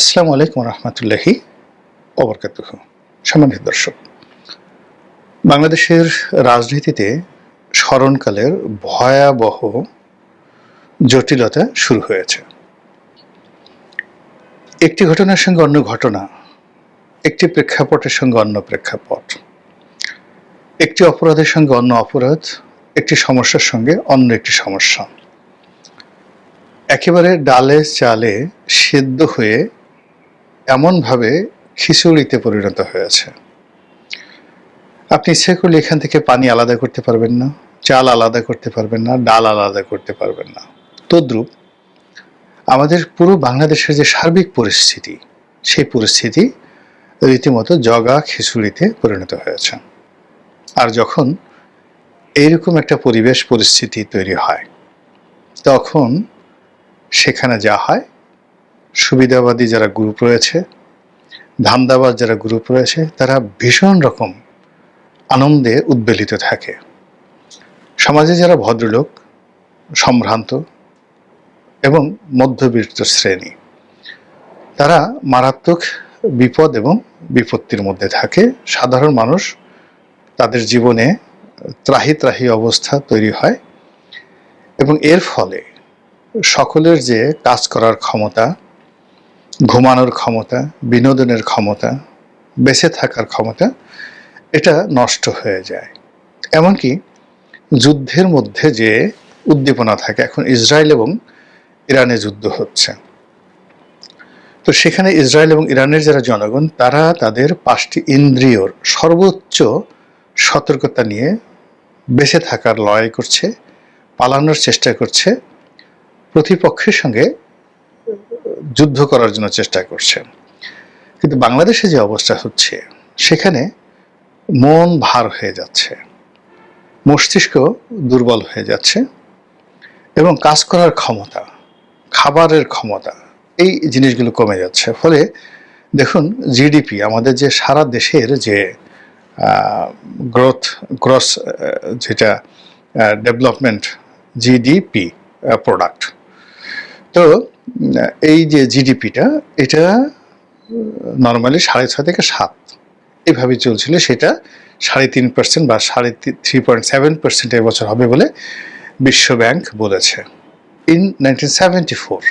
আসসালামু আলাইকুম রহমতুল্লাহি অবরকাত সম্মানিত দর্শক, বাংলাদেশের রাজনীতিতে স্মরণকালের ভয়াবহ জটিলতা শুরু হয়েছে। একটি ঘটনার সঙ্গে অন্য ঘটনা, একটি প্রেক্ষাপটের সঙ্গে অন্য প্রেক্ষাপট, একটি অপরাধের সঙ্গে অন্য অপরাধ, একটি সমস্যার সঙ্গে অন্য একটি সমস্যা। একেবারে ডালে চালে সেদ্ধ হয়ে এমনভাবে খিচুড়িতে পরিণত হয়েছে। আপনি ইচ্ছে করলে এখান থেকে পানি আলাদা করতে পারবেন না, চাল আলাদা করতে পারবেন না, ডাল আলাদা করতে পারবেন না। তদ্রুপ আমাদের পুরো বাংলাদেশের যে সার্বিক পরিস্থিতি, সেই পরিস্থিতি রীতিমতো জগা খিচুড়িতে পরিণত হয়েছে। আর যখন এইরকম একটা পরিবেশ পরিস্থিতি তৈরি হয়, তখন সেখানে যা হয় সুবিধাবাদী যারা গ্রুপ রয়েছে ধান্দাবাজ যারা গ্রুপ রয়েছে, তারা ভীষণ রকম আনন্দে উদ্বেলিত থাকে। সমাজে যারা ভদ্রলোক, সম্ভ্রান্ত এবং মধ্যবিত্ত শ্রেণি, তারা মারাত্মক বিপদ এবং বিপত্তির মধ্যে থাকে। সাধারণ মানুষ তাদের জীবনে ত্রাহি ত্রাহি অবস্থা তৈরি হয় এবং এর ফলে সকলের যে কাজ করার ক্ষমতা ঘুমানোর ক্ষমতা, বিনোদনের ক্ষমতা, বেঁচে থাকার ক্ষমতা, এটা নষ্ট হয়ে যায়। এমনকি যুদ্ধের মধ্যে যে উদ্দীপনা থাকে, এখন ইসরায়েল এবং ইরানে যুদ্ধ হচ্ছে। তো সেখানে ইসরায়েল এবং ইরানের যারা জনগণ, তারা তাদের পাঁচটি ইন্দ্রিয়র সর্বোচ্চ সতর্কতা নিয়ে বেঁচে থাকার লড়াই করছে, পালানোর চেষ্টা করছে। প্রতিপক্ষের সঙ্গে যুদ্ধ করার জন্য চেষ্টা করছে কিন্তু বাংলাদেশে যে অবস্থা হচ্ছে, সেখানে মন ভার হয়ে যাচ্ছে, মস্তিষ্ক দুর্বল হয়ে যাচ্ছে এবং কাজ করার ক্ষমতা, খাবারের ক্ষমতা এই জিনিসগুলো কমে যাচ্ছে। ফলে দেখুন জিডিপি আমাদের যে সারা দেশের যে গ্রোথ গ্রস যেটা ডেভেলপমেন্ট জিডিপি প্রোডাক্ট তো, এই যে জিডিপিটা এটা নর্মালি সাড়ে ছয় থেকে সাত এভাবে চলছিল, সেটা সাড়ে তিন পার্সেন্ট বা সাড়ে থ্রি পয়েন্ট সেভেন পার্সেন্ট এবছর হবে বলে বিশ্ব ব্যাংক বলেছে। ইন নাইনটিন সেভেন্টি ফোর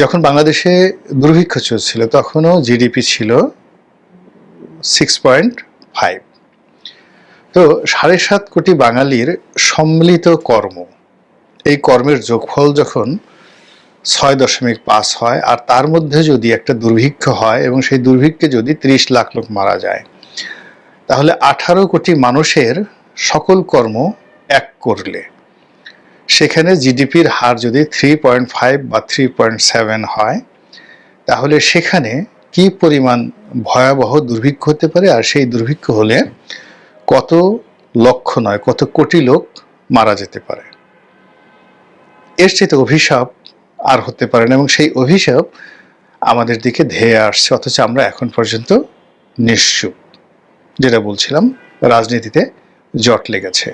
যখন বাংলাদেশে দুর্ভিক্ষ চলছিল, তখনও জিডিপি ছিল সিক্স পয়েন্ট ফাইভ তো, সাড়ে সাত কোটি বাঙালির সম্মিলিত কর্ম, এই কর্মের যোগফল যখন ছয় দশমিক পাঁচ হয়, আর তার মধ্যে যদি একটা দুর্ভিক্ষ হয় এবং সেই দুর্ভিক্ষে যদি ত্রিশ লাখ লোক মারা যায়, তাহলে আঠারো কোটি মানুষের সকল কর্ম এক করলে। সেখানে জিডিপির হার যদি থ্রি পয়েন্ট ফাইভ বা থ্রি পয়েন্ট সেভেন হয়, তাহলে সেখানে কি পরিমাণ ভয়াবহ দুর্ভিক্ষ হতে পারে, আর সেই দুর্ভিক্ষ হলে কত লক্ষ নয়, কত কোটি লোক মারা যেতে পারে। এর চেয়ে অভিশাপ আর হতে পারে না। এবং সেই অভিশাপ আমাদের দিকে ধেয়ে আসছে, অথচ আমরা এখন পর্যন্ত নিশ্চুপ। যেটা বলছিলাম, রাজনীতিতে জট লেগেছে।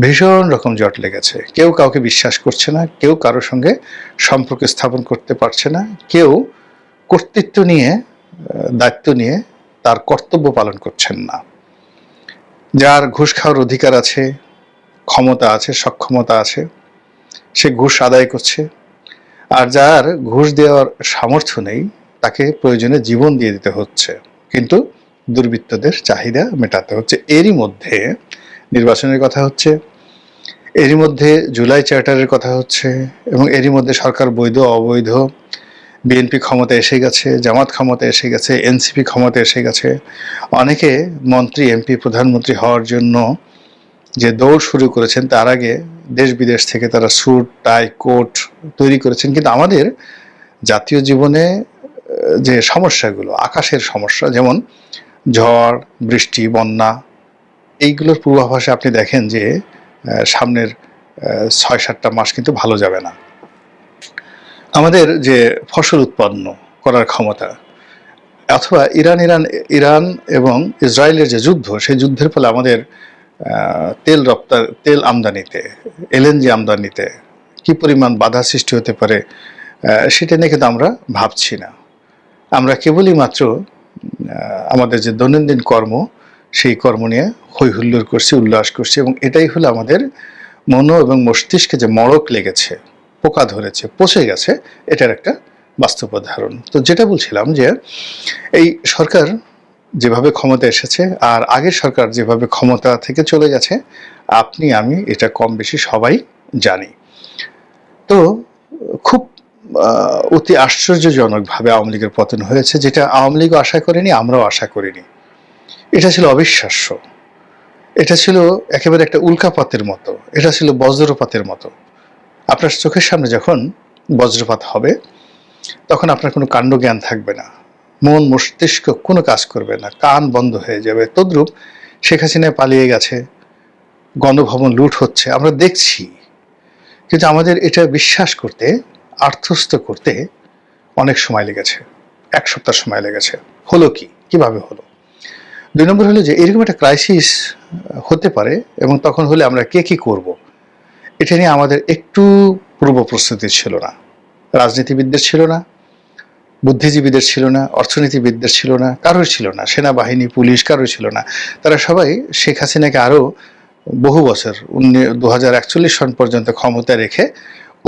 ভীষণ রকম জট লেগেছে। কেউ কাউকে বিশ্বাস করছে না, কেউ কারোর সঙ্গে সম্পর্ক স্থাপন করতে পারছে না, কেউ কর্তৃত্ব নিয়ে দায়িত্ব নিয়ে তার কর্তব্য পালন করছেন না। যার ঘুষ খাওয়ার অধিকার আছে, ক্ষমতা আছে, সক্ষমতা আছে, সে ঘুষ আদায় করছে আর যার ঘুষ দেওয়ার সামর্থ্য নেই, তাকে প্রয়োজনে জীবন দিয়ে দিতে হচ্ছে। কিন্তু দুর্বৃত্তদের চাহিদা মেটাতে হচ্ছে। এরই মধ্যে নির্বাচনের কথা হচ্ছে, এরই মধ্যে জুলাই চার্টারের কথা হচ্ছে, এবং এরই মধ্যে সরকার বৈধ, অবৈধ, বিএনপি ক্ষমতা এসে গেছে, জামাত ক্ষমতা এসে গেছে, এনসিপি ক্ষমতা এসে গেছে। অনেকে মন্ত্রী, এমপি, প্রধানমন্ত্রী হওয়ার জন্য যে দৌড় শুরু করেছেন তার আগে দেশ বিদেশ থেকে তারা স্যুট, টাই, কোট তৈরি করেছেন। কিন্তু আমাদের জাতীয় জীবনে যে সমস্যাগুলো, আকাশের সমস্যা, যেমন ঝড়, বৃষ্টি, বন্যা, এইগুলোর পূর্বাভাসে আপনি দেখেন যে সামনের ছয় সাতটা মাস কিন্তু ভালো যাবে না। আমাদের যে ফসল উৎপন্ন করার ক্ষমতা, অথবা ইরান ইরান ইরান এবং ইসরায়েলের যে যুদ্ধ, সেই যুদ্ধের ফলে আমাদের তেল রপ্তার তেল আমদানিতে এলএনজি আমদানিতে কি পরিমাণ বাধা সৃষ্টি হতে পারে সেটা নিয়ে কিন্তু আমরা ভাবছি না। আমরা কেবলই মাত্র আমাদের যে দৈনন্দিন কর্ম, সেই কর্ম নিয়ে হৈ হুল্লোড় করছি, উল্লাস করছি এবং এটাই হলো আমাদের মন এবং মস্তিষ্কে যে মড়ক লেগেছে, পোকা ধরেছে, পচে গেছে, এটার একটা বাস্তব উদাহরণ। তো যেটা বলছিলাম যে, এই সরকার যেভাবে ক্ষমতা এসেছে আর আগের সরকার যেভাবে ক্ষমতা থেকে চলে গেছে, আপনি, আমি এটা কম বেশি সবাই জানি। তো খুব অতি আশ্চর্যজনকভাবে আওয়ামী লীগের পতন হয়েছে, যেটা আওয়ামী লীগও আশা করেনি, আমরাও আশা করিনি। এটা ছিল অবিশ্বাস্য। এটা ছিল একেবারে একটা উল্কাপাতের মতো। এটা ছিল বজ্রপাতের মতো। আপনার চোখের সামনে যখন বজ্রপাত হবে, তখন আপনার কোনো কাণ্ড জ্ঞান থাকবে না। মন মস্তিষ্ক কোনো কাজ করবে না, কান বন্ধ হয়ে যাবে। তদ্রূপ শেখ হাসিনা পালিয়ে গেছে, গণভবন লুট হচ্ছে, আমরা দেখছি। কিন্তু আমাদের এটা বিশ্বাস করতে আর্থস্থ করতে অনেক সময় লেগেছে, এক সপ্তাহ সময় লেগেছে। হলো কি? কীভাবে হলো? দুই নম্বর হলো যে এরকম একটা ক্রাইসিস হতে পারে এবং তখন হলে আমরা কে কি করব? এটা নিয়ে আমাদের একটু পূর্ব প্রস্তুতি ছিল না, রাজনীতিবিদদের ছিল না বুদ্ধিজীবীদের ছিল না, অর্থনীতিবিদদের ছিল না, কারোর ছিল না, সেনাবাহিনী, পুলিশ, কারোর ছিল না। তারা সবাই শেখ হাসিনাকে আরও বহু বছর দু হাজার একচল্লিশ সন পর্যন্ত ক্ষমতা রেখে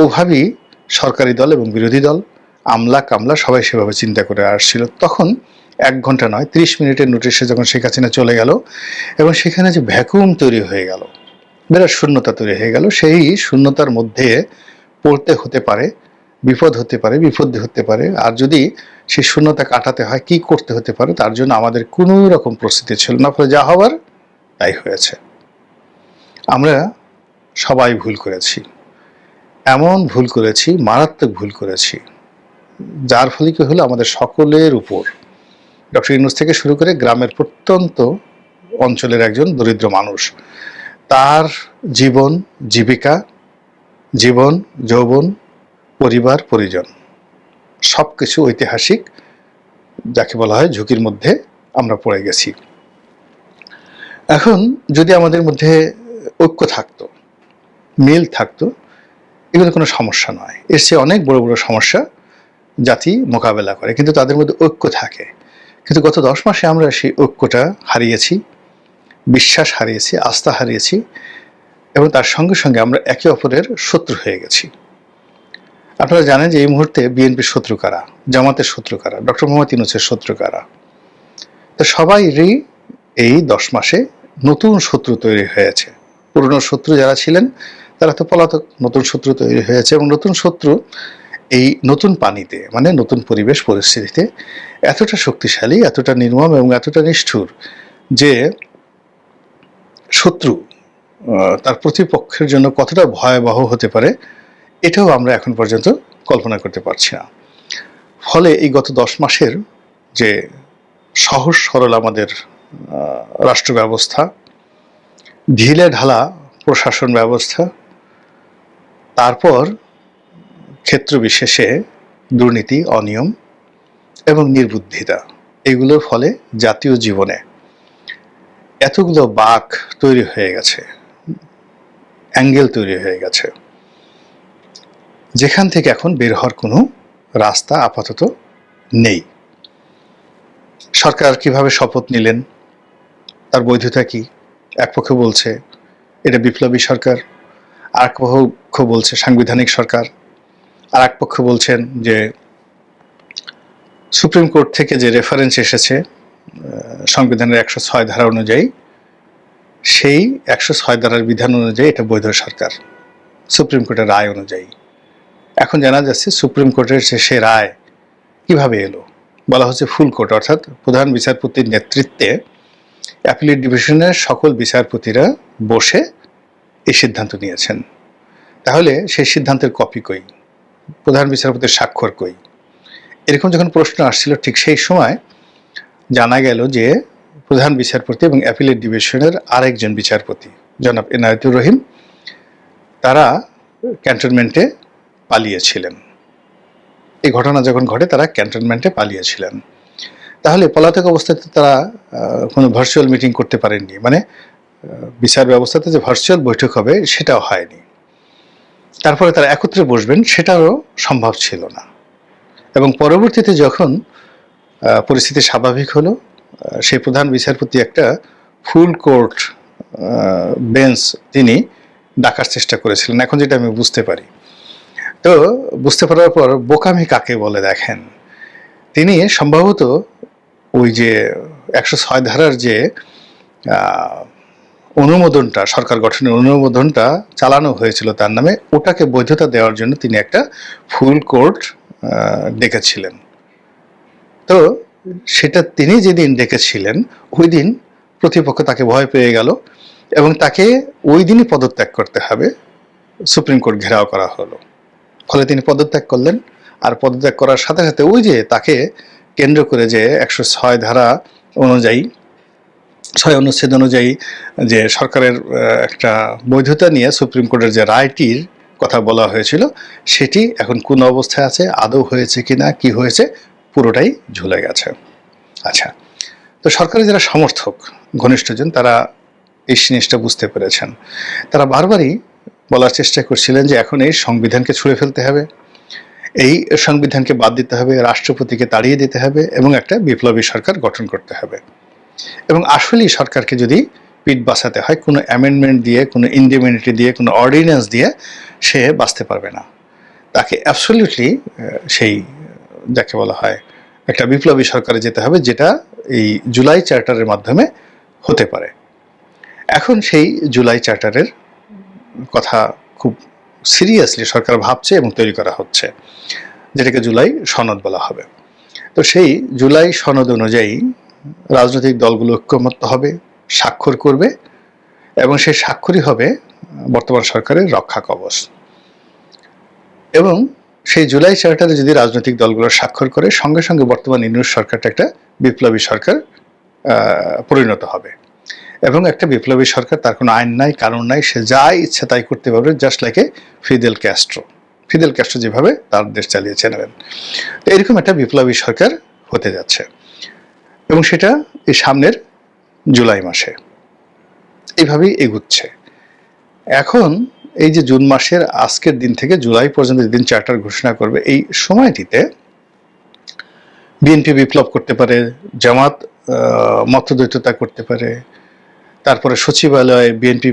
ওভাবেই সরকারি দল এবং বিরোধী দল, আমলা, কামলা, সবাই সেভাবে চিন্তা করে আসছিল। তখন এক ঘণ্টা নয়, ত্রিশ মিনিটের নোটিশে যখন শেখ হাসিনা চলে গেল এবং সেখানে যে ভ্যাকুম তৈরি হয়ে গেল, বিরাট শূন্যতা তৈরি হয়ে গেল, সেই শূন্যতার মধ্যে পড়তে হতে পারে বিপদ হতে পারে, বিপদ হতে পারে। আর যদি সেই শূন্যতা কাটাতে হয়, কি করতে হতে পারে, তার জন্য আমাদের কোনো রকম প্রস্তুতি ছিল না, ফলে যা হওয়ার তাই হয়েছে। আমরা সবাই ভুল করেছি। এমন ভুল করেছি, মারাত্মক ভুল করেছি, যার ফলে কি হলো, আমাদের সকলের উপর, ডক্টর ইউনুস থেকে শুরু করে গ্রামের প্রত্যন্ত অঞ্চলের একজন দরিদ্র মানুষ, তার জীবন, জীবিকা, জীবন, যৌবন পরিবার, পরিজন সব কিছু ঐতিহাসিক, যাকে বলা হয় ঝুঁকির মধ্যে আমরা পড়ে গেছি। এখন যদি আমাদের মধ্যে ঐক্য থাকতো, মিল থাকতো, এগুলো কোনো সমস্যা নয়। এর চেয়ে অনেক বড় বড় সমস্যা জাতি মোকাবেলা করে, কিন্তু তাদের মধ্যে ঐক্য থাকে। কিন্তু গত দশ মাসে আমরা সেই ঐক্যটা হারিয়েছি, বিশ্বাস হারিয়েছি, আস্থা হারিয়েছি, এবং তার সঙ্গে সঙ্গে আমরা একে অপরের শত্রু হয়ে গেছি। আপনারা জানেন যে এই মুহূর্তে বিএনপির শত্রু কারা? জামাতের শত্রু কারা? ডক্টর মোহাম্মদ ইউনুসের শত্রু কারা? তো সবাইরই এই দশ মাসে নতুন শত্রু তৈরি হয়েছে। পুরনো শত্রু যারা ছিলেন, তারা তো পলাতক নতুন শত্রু তৈরি হয়েছে এবং নতুন শত্রু এই নতুন পানিতে মানে নতুন পরিবেশ পরিস্থিতিতে এতটা শক্তিশালী, এতটা নির্মম এবং এতটা নিষ্ঠুর যে শত্রু তার প্রতিপক্ষের জন্য কতটা ভয়াবহ হতে পারে এটাও আমরা এখন পর্যন্ত কল্পনা করতে পারছি না। ফলে এই গত দশ মাসের যে সহজ সরল আমাদের রাষ্ট্র ব্যবস্থা ঢিলে ঢালা প্রশাসন ব্যবস্থা, তারপর ক্ষেত্র বিশেষে দুর্নীতি, অনিয়ম এবং নির্বুদ্ধিতা, এগুলোর ফলে জাতীয় জীবনে এতগুলো বাক তৈরি হয়ে গেছে, অ্যাঙ্গেল তৈরি হয়ে গেছে। যেখান থেকে এখন বের হওয়ার কোনো রাস্তা আপাতত নেই। সরকার কীভাবে শপথ নিলেন? তার বৈধতা কি? এক পক্ষ বলছে এটা বিপ্লবী সরকার আর এক পক্ষ বলছে সাংবিধানিক সরকার আর এক পক্ষ বলছেন যে সুপ্রিম কোর্ট থেকে যে রেফারেন্স এসেছে সংবিধানের একশো ছয় ধারা অনুযায়ী, সেই একশো ছয় ধারার বিধান অনুযায়ী এটা বৈধ সরকার, সুপ্রিম কোর্টের রায় অনুযায়ী। এখন জানা যাচ্ছে সুপ্রিম কোর্টের সে রায় কীভাবে এলো? বলা হচ্ছে ফুল কোর্ট, অর্থাৎ প্রধান বিচারপতির নেতৃত্বে অ্যাপিলেট ডিভিশনের সকল বিচারপতিরা বসে এই সিদ্ধান্ত নিয়েছেন। তাহলে সেই সিদ্ধান্তের কপি কই? প্রধান বিচারপতির স্বাক্ষর কই? এরকম যখন প্রশ্ন আসছিল ঠিক সেই সময় জানা গেল যে প্রধান বিচারপতি এবং অ্যাপিলেট ডিভিশনের আরেকজন বিচারপতি, জনাব এনায়েতুর রহিম, তারা ক্যান্টনমেন্টে পালিয়েছিলেন। এই ঘটনা যখন ঘটে, তারা ক্যান্টনমেন্টে পালিয়েছিলেন। তাহলে পলাতক অবস্থাতে তারা কোনো ভার্চুয়াল মিটিং করতে পারেননি। মানে বিচার ব্যবস্থাতে যে ভার্চুয়াল বৈঠক হবে, সেটাও হয়নি। তারপরে তারা একত্রে বসবেন সেটাও সম্ভব ছিল না। এবং পরবর্তীতে যখন পরিস্থিতি স্বাভাবিক হলো সেই প্রধান বিচারপতি একটা ফুল কোর্ট বেঞ্চ তিনি ডাকার চেষ্টা করেছিলেন। এখন যেটা আমি বুঝতে পারি তো বুঝতে পারার পর বোকামি কাকে বলে দেখেন? তিনি সম্ভবত ওই যে একশো ছয় ধারার যে অনুমোদনটা, সরকার গঠনের অনুমোদনটা চালানো হয়েছিল তার নামে, ওটাকে বৈধতা দেওয়ার জন্য তিনি একটা ফুল কোর্ট ডেকেছিলেন। তো সেটা তিনি যেদিন ডেকেছিলেন, ওই দিন প্রতিপক্ষ তাকে ভয় পেয়ে গেল এবং তাকে ওই দিনই পদত্যাগ করতে হবে। সুপ্রিম কোর্ট ঘেরাও করা হলো। ফলে তিনি পদত্যাগ করলেন। আর পদত্যাগ করার সাথে সাথে ওই যে তাকে কেন্দ্র করে যে একশো ছয় ধারা অনুযায়ী, ছয় অনুচ্ছেদ অনুযায়ী যে সরকারের একটা বৈধতা নিয়ে সুপ্রিম কোর্টের যে রায়টির কথা বলা হয়েছিল, সেটি এখন কোন অবস্থায় আছে, আদৌ হয়েছে কি না কি হয়েছে, পুরোটাই ঝুলে গেছে। আচ্ছা তো সরকারের যারা সমর্থক, ঘনিষ্ঠজন, তারা এই জিনিসটা বুঝতে পেরেছেন। তারা বারবারই বলার চেষ্টা করছিলেন যে এখন এই সংবিধানকে ছুঁড়ে ফেলতে হবে। এই সংবিধানকে বাদ দিতে হবে, রাষ্ট্রপতিকে তাড়িয়ে দিতে হবে এবং একটা বিপ্লবী সরকার গঠন করতে হবে। এবং আসলেই সরকারকে যদি পিঠ বাঁচাতে হয়, কোনো অ্যামেন্ডমেন্ট দিয়ে, কোনো ইন্ডিমিউনিটি দিয়ে, কোনো অর্ডিন্যান্স দিয়ে সে বাঁচতে পারবে না। তাকে অ্যাবসলিউটলি সেই, যাকে বলা হয়, একটা বিপ্লবী সরকারে যেতে হবে, যেটা এই জুলাই চার্টারের মাধ্যমে হতে পারে। এখন সেই জুলাই চার্টারের কথা খুব সিরিয়াসলি সরকার ভাবছে এবং তৈরি করা হচ্ছে, যেটাকে জুলাই সনদ বলা হবে। তো সেই জুলাই সনদ অনুযায়ী রাজনৈতিক দলগুলো ঐক্যমত্য হবে, স্বাক্ষর করবে এবং সেই স্বাক্ষরই হবে বর্তমান সরকারের রক্ষা কবচ। এবং সেই জুলাই চার্টারে যদি রাজনৈতিক দলগুলো স্বাক্ষর করে, সঙ্গে সঙ্গে বর্তমান ইউনুস সরকারটা একটা বিপ্লবী সরকার পরিণত হবে। এবং একটা বিপ্লবী সরকার, তার কোনো আইন নাই, কানুন নাই, সে যাই ইচ্ছে তাই করতে পারবে just like a Fidel Castro Fidel Castro যেভাবে তার দেশ চালিয়েছে নেবেন তো এরকম একটা বিপ্লবী সরকার হতে যাচ্ছে। এবং সেটা এই সামনের জুলাই মাসে। এইভাবেই এগুচ্ছে। এখন এই যে জুন মাসের আজকের দিন থেকে জুলাই পর্যন্ত যেদিন চার্টার ঘোষণা করবে, এই সময়টিতে বিএনপি বিপ্লব করতে পারে, জামাত মতদ্বৈততা করতে পারে তারপরে সচিবালয়ে বিএনপি